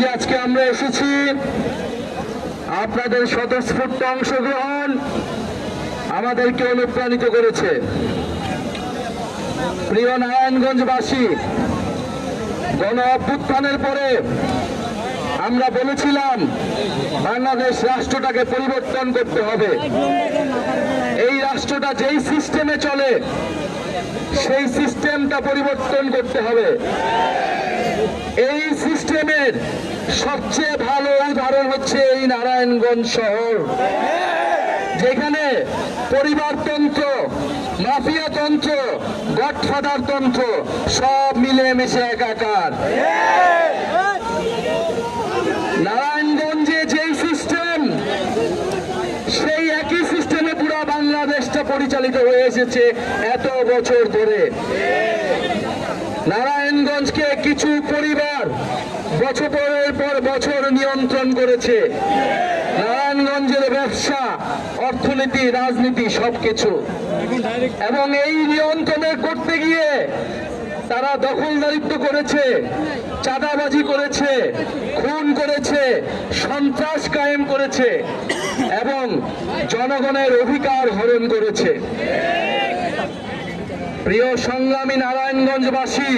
যে আজকে আমরা এসেছি, আপনাদের স্বতঃস্ফূর্ত অংশগ্রহণ আমাদেরকে অনুপ্রাণিত করেছে। প্রিয় নারায়ণগঞ্জবাসী, গণ অভ্যুত্থানের পরে আমরা বলেছিলাম, বাংলাদেশ রাষ্ট্রটাকে পরিবর্তন করতে হবে। এই রাষ্ট্রটা যেই সিস্টেমে চলে, সেই সিস্টেমটা পরিবর্তন করতে হবে। এই সিস্টেমের সবচেয়ে ভালো উদাহরণ হচ্ছে এই নারায়ণগঞ্জ শহর, যেখানে পরিবারতন্ত্র, মাফিয়াতন্ত্র গডফাদার তন্ত্র সব মিলে মিশে একাকার। নারায়ণগঞ্জে যেই সিস্টেম, সেই একই সিস্টেমে পুরো বাংলাদেশটা পরিচালিত হয়ে এসেছে এত বছর ধরে। নারায়ণগঞ্জকে কিছু পরিবার বছরের পর বছর নিয়ন্ত্রণ করেছে। নারায়ণগঞ্জের ব্যবসা, অর্থনীতি, রাজনীতি সবকিছু। এবং এই নিয়ন্ত্রণে করতে গিয়ে তারা দখলদারিত্ব করেছে, চাঁদাবাজি করেছে, খুন করেছে, সন্ত্রাস কায়েম করেছে এবং জনগণের অধিকার হরণ করেছে। প্রিয় সংগ্রামী নারায়ণগঞ্জবাসী,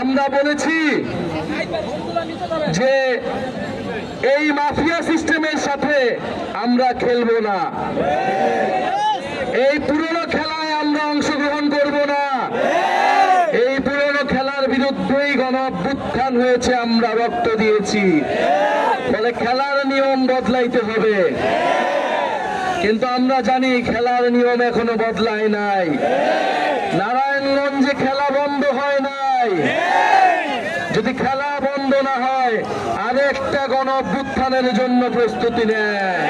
আমরা বলেছি যে এই মাফিয়া সিস্টেমের সাথে আমরা খেলব না। এই পুরনো খেলায় আমরা অংশগ্রহণ করব না। এই পুরনো খেলার বিরুদ্ধেই গণঅভ্যুত্থান হয়েছে, আমরা রক্ত দিয়েছি। ফলে খেলার নিয়ম বদলাইতে হবে। কিন্তু আমরা জানি খেলার নিয়ম এখনও বদলায় নাই। নারায়ণগঞ্জে খেলা বন্ধ হয় নাই। যদি খেলা বন্ধ না হয়, আরেকটা গণ জন্য প্রস্তুতি নেয়।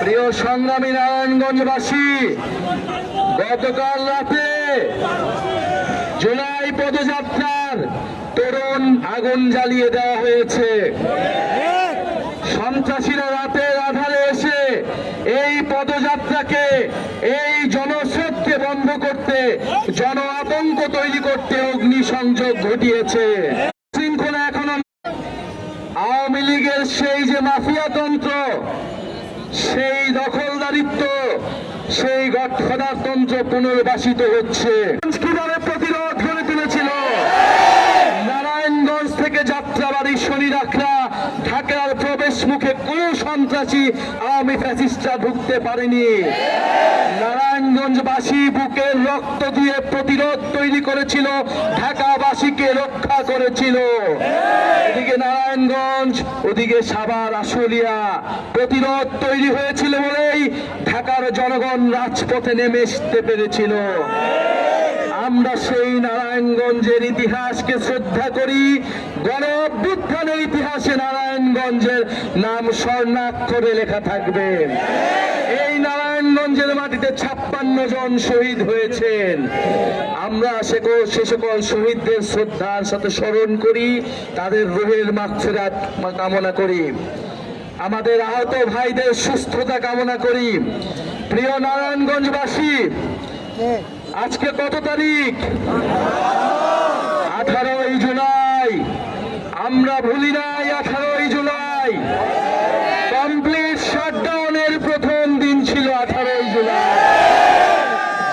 প্রিয় সংগ্রামী নারায়ণগঞ্জবাসী, গতকাল রাতে জুলাই পদযাত্রার তরুণ আগুন জ্বালিয়ে দেওয়া হয়েছে। সন্ত্রাসীরা এই পদযাত্রাকে এই জনস্রোতকে বন্ধ করতে, জন আতঙ্ক তৈরি করতে অগ্নিসংযোগ ঘটিয়েছে। শৃঙ্খলা এখনও আওয়ামী লীগের সেই যে মাফিয়াতন্ত্র সেই দখলদারিত্ব, সেই গঠফাদারতন্ত্র পুনর্বাসিত হচ্ছে। কীভাবে প্রতিরোধ গড়ে তুলেছিল নারায়ণগঞ্জ থেকে যাত্রাবাড়ি শনিরাখরা ঢাকার প্রবেশ মুখে কোন সন্ত্রাসী আওয়ামী ফ্যাসিস্টরা ঢুকতে পারেনি। নারায়ণগঞ্জবাসী বুকের রক্ত দিয়ে প্রতিরোধ তৈরি করেছিল, ঢাকাবাসীকে রক্ষা করেছিল। এদিকে নারায়ণগঞ্জ, ওদিকে সাভার, আশুলিয়া প্রতিরোধ তৈরি হয়েছিল বলেই ঢাকার জনগণ রাজপথে নেমে আসতে পেরেছিল। আমরা সেই নারায়ণগঞ্জের ইতিহাসকে শ্রদ্ধা করি। গণ অভ্যুত্থানের ইতিহাসে নারায়ণগঞ্জের নাম স্বর্ণাক্ষরে লেখা থাকবে। এই নারায়ণগঞ্জের মাটিতে ছাপ্পান্ন জন শহীদ হয়েছেন। আমরা সে সকল শহীদদের শ্রদ্ধার সাথে স্মরণ করি, তাদের রোহের মাগফিরাত কামনা করি। আমাদের আহত ভাইদের সুস্থতা কামনা করি। প্রিয় নারায়ণগঞ্জবাসী আজকে কত তারিখ? আঠারোই জুলাই। আমরা ভুলি নাই আঠারোই জুলাই। কমপ্লিট শাটডাউনের প্রথম দিন ছিল আঠারোই জুলাই।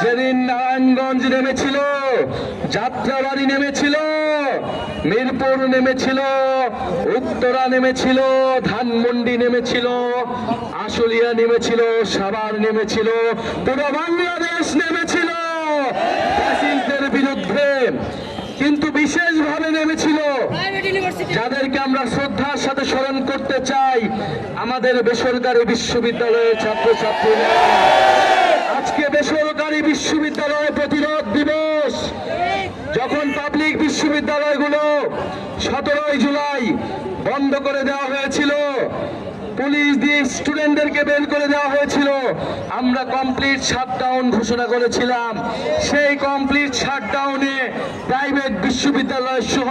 যেদিন নারায়ণগঞ্জ নেমেছিল, যাত্রাবাড়ি নেমেছিল, মিরপুর নেমেছিল, উত্তরা নেমেছিল, ধানমন্ডি নেমেছিল, আশুলিয়া নেমেছিল, সাভার নেমেছিল, পুরো বাংলাদেশ নেমেছিল ফ্যাসিস্টদের বিরুদ্ধে কিন্তু বিশেষভাবে নেমেছিল প্রাইভেট ইউনিভার্সিটি যাদেরকে আমরা শ্রদ্ধার সাথে স্মরণ করতে চাই আমাদের বেসরকারি বিশ্ববিদ্যালয়ের ছাত্রছাত্রীরা। আজকে বেসরকারি বিশ্ববিদ্যালয় প্রতিরোধ দিবস। যখন পাবলিক বিশ্ববিদ্যালয়গুলো সতেরোই জুলাই বন্ধ করে দেওয়া হয়েছিল পুলিশ দিয়ে স্টুডেন্টদেরকে বের করে দেওয়া হয়েছিল। আমরা কমপ্লিট শাটডাউন ঘোষণা করেছিলাম। সেই কমপ্লিট শাটডাউনে প্রাইভেট বিশ্ববিদ্যালয় সহ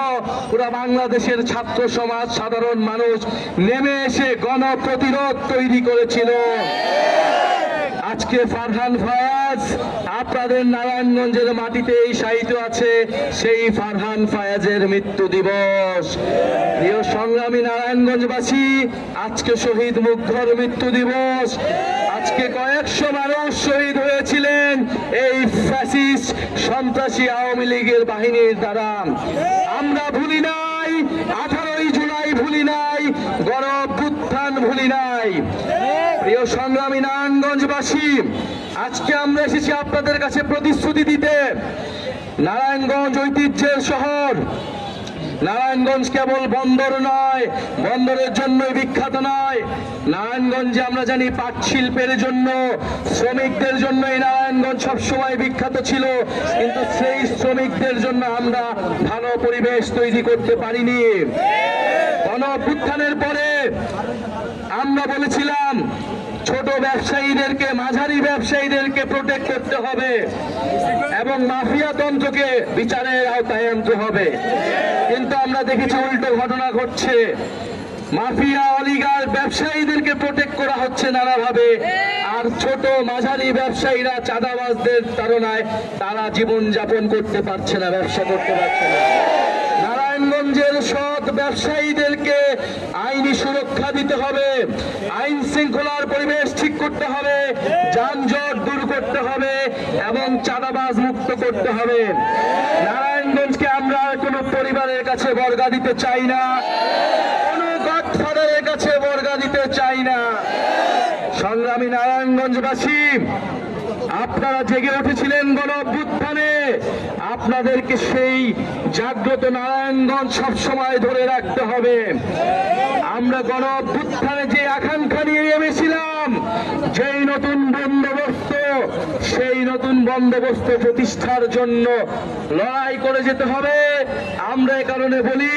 পুরা বাংলাদেশের ছাত্র সমাজ, সাধারণ মানুষ নেমে এসে গণ প্রতিরোধ তৈরি করেছিল। আজকে ফারহান ফায়াজ, আপনাদের নারায়ণগঞ্জের মাটিতে এই সাহিত্য আছে সেই ফারহান ফায়াজের মৃত্যু দিবস। প্রিয় সংগ্রামী নারায়ণগঞ্জবাসী, আজকে শহীদ মুগ্ধর মৃত্যু দিবস। আজকে কয়েকশো মানুষ শহীদ হয়েছিলেন এই ফ্যাসিস্ট সন্ত্রাসী আওয়ামী লীগের বাহিনীর দ্বারা। আমরা ভুলি নাই, আঠারোই জুলাই ভুলি নাই উত্থান ভুলি নাই। প্রিয় সংগ্রামী নারায়ণগঞ্জবাসী, আজকে আমরা এসেছি আপনাদের কাছে প্রতিশ্রুতি দিতে। নারায়ণগঞ্জ ঐতিহ্যের শহর। নারায়ণগঞ্জ কেবল বন্দর নয়, বন্দরের জন্যই বিখ্যাত নয়। নারায়ণগঞ্জে আমরা জানি পাট শিল্পের জন্য, শ্রমিকদের জন্য এই নারায়ণগঞ্জ সবসময় বিখ্যাত ছিল। কিন্তু সেই শ্রমিকদের জন্য আমরা ভালো পরিবেশ তৈরি করতে পারিনি। গণ পরে আমরা বলেছিলাম ছোট ব্যবসায়ীদেরকে, মাঝারি ব্যবসায়ীদেরকে প্রোটেক্ট করতে হবে এবং মাফিয়া তন্ত্রকে বিচারের আওতায় আনতে হবে। কিন্তু আমরা দেখেছি উল্টো ঘটনা ঘটছে। মাফিয়া অলিগার ব্যবসায়ীদেরকে প্রোটেক্ট করা হচ্ছে নানাভাবে। আর ছোট, মাঝারি ব্যবসায়ীরা চাঁদাবাজদের তাড়নায় তারা জীবন যাপন করতে পারছে না, ব্যবসা করতে পারছে না। সৎ ব্যবসায়ীদেরকে আইনি সুরক্ষা দিতে হবে। আইন শৃঙ্খলার পরিবেশ ঠিক করতে হবে, যানজট দূর করতে হবে এবং চাঁদাবাজ মুক্ত করতে হবে। নারায়ণগঞ্জকে আমরা কোনো পরিবারের কাছে বর্গা দিতে চাই না। কোনো গডফাদারের কাছে বর্গা দিতে চাই না। সংগ্রামী নারায়ণগঞ্জবাসী, আপনারা জেগে উঠেছিলেন গণ আপনাদেরকে সেই জাগ্রত নারায়ণগঞ্জ সবসময় ধরে রাখতে হবে। আমরা গণ অভ্যুত্থানে যে আকাঙ্ক্ষা নিয়ে নেমেছিলাম যেই নতুন বন্দোবস্ত সেই নতুন বন্দোবস্ত প্রতিষ্ঠার জন্য লড়াই করে যেতে হবে। আমরা এ কারণে বলি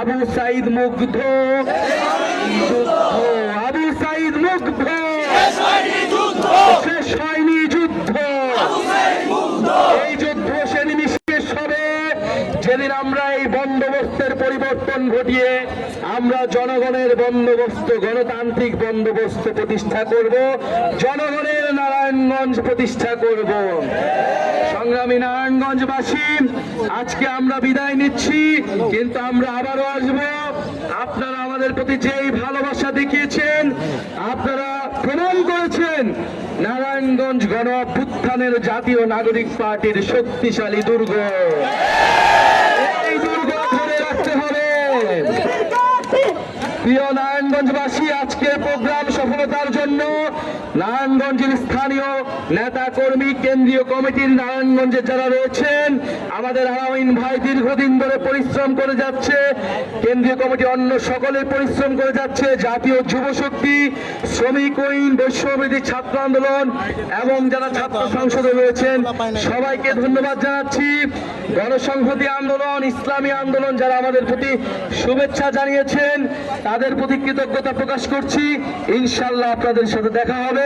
আবু সাইদ মুগ্ধ। আবু সাইদ মুগ্ধ। শেষ হয়নি যুদ্ধ এই যুদ্ধ সেদিন শেষ হবে যেদিন আমরা এই বন্দোবস্তের পরিবর্তন ঘটিয়ে আমরা জনগণের বন্দোবস্ত, গণতান্ত্রিক বন্দোবস্ত প্রতিষ্ঠা করব, জনগণের নারায়ণগঞ্জ প্রতিষ্ঠা করব। সংগ্রামী নারায়ণগঞ্জবাসী, আজকে আমরা বিদায় নিচ্ছি, কিন্তু আমরা আবারও আসব। আপনারা আমাদের প্রতি যেই ভালোবাসা দেখিয়েছেন, আপনারা প্রমাণ করেছেন, নারায়ণগঞ্জ গণ অভ্যুত্থানের জাতীয় নাগরিক পার্টির শক্তিশালী দুর্গ এই দুর্গ ধরে রাখতে হবে প্রিয় নারায়ণগঞ্জবাসী আজকের প্রোগ্রাম সফলতার জন্য নারায়ণগঞ্জের স্থানীয় নেতা কর্মী কেন্দ্রীয় কমিটির নারায়ণগঞ্জে যারা রয়েছেন, আমাদের আলামিন ভাই দীর্ঘদিন ধরে পরিশ্রম করে যাচ্ছে, কেন্দ্রীয় কমিটি অন্য সকলে পরিশ্রম করে যাচ্ছে, জাতীয় যুব শক্তি, শ্রমিক উইন বৈশ্যবিধি ছাত্র আন্দোলন এবং যারা ছাত্র সংসদে রয়েছেন, সবাইকে ধন্যবাদ জানাচ্ছি। গণসংহতি আন্দোলন, ইসলামী আন্দোলন যারা আমাদের প্রতি শুভেচ্ছা জানিয়েছেন, তাদের প্রতি কৃতজ্ঞতা প্রকাশ করছি। ইনশাল্লাহ আপনাদের সাথে দেখা হবে।